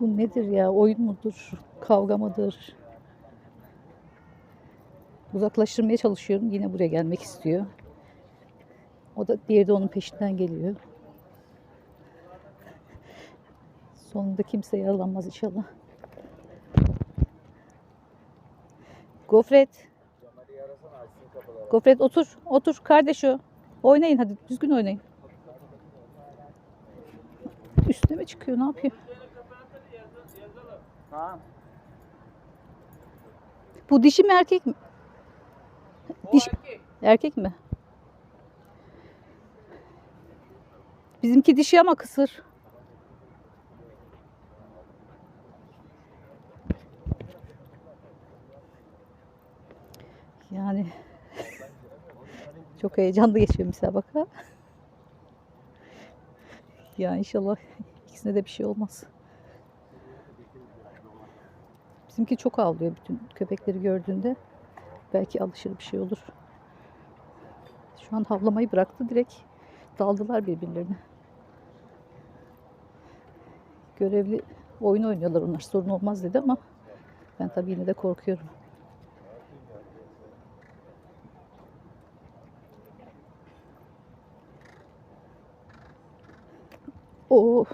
Bu nedir ya? Oyun mudur? Kavga mıdır? Uzaklaştırmaya çalışıyorum. Yine buraya gelmek istiyor. O da diğeri de onun peşinden geliyor. Sonunda kimse yaralanmaz inşallah. Gofret. Gofret otur. Otur kardeş o. Oynayın hadi. Düzgün oynayın. Üstüne mi çıkıyor? Ne yapıyor? Ha. Bu dişi mi erkek mi? Diş... Erkek mi? Bizimki dişi ama kısır. Yani çok heyecanlı geçiyor müsabaka. Ya inşallah ikisine de bir şey olmaz. Bizimki çok ağlıyor bütün köpekleri gördüğünde. Belki alışır bir şey olur. Şu an havlamayı bıraktı direkt daldılar birbirlerine. Görevli oyun oynuyorlar onlar sorun olmaz dedi ama ben tabii yine de korkuyorum. O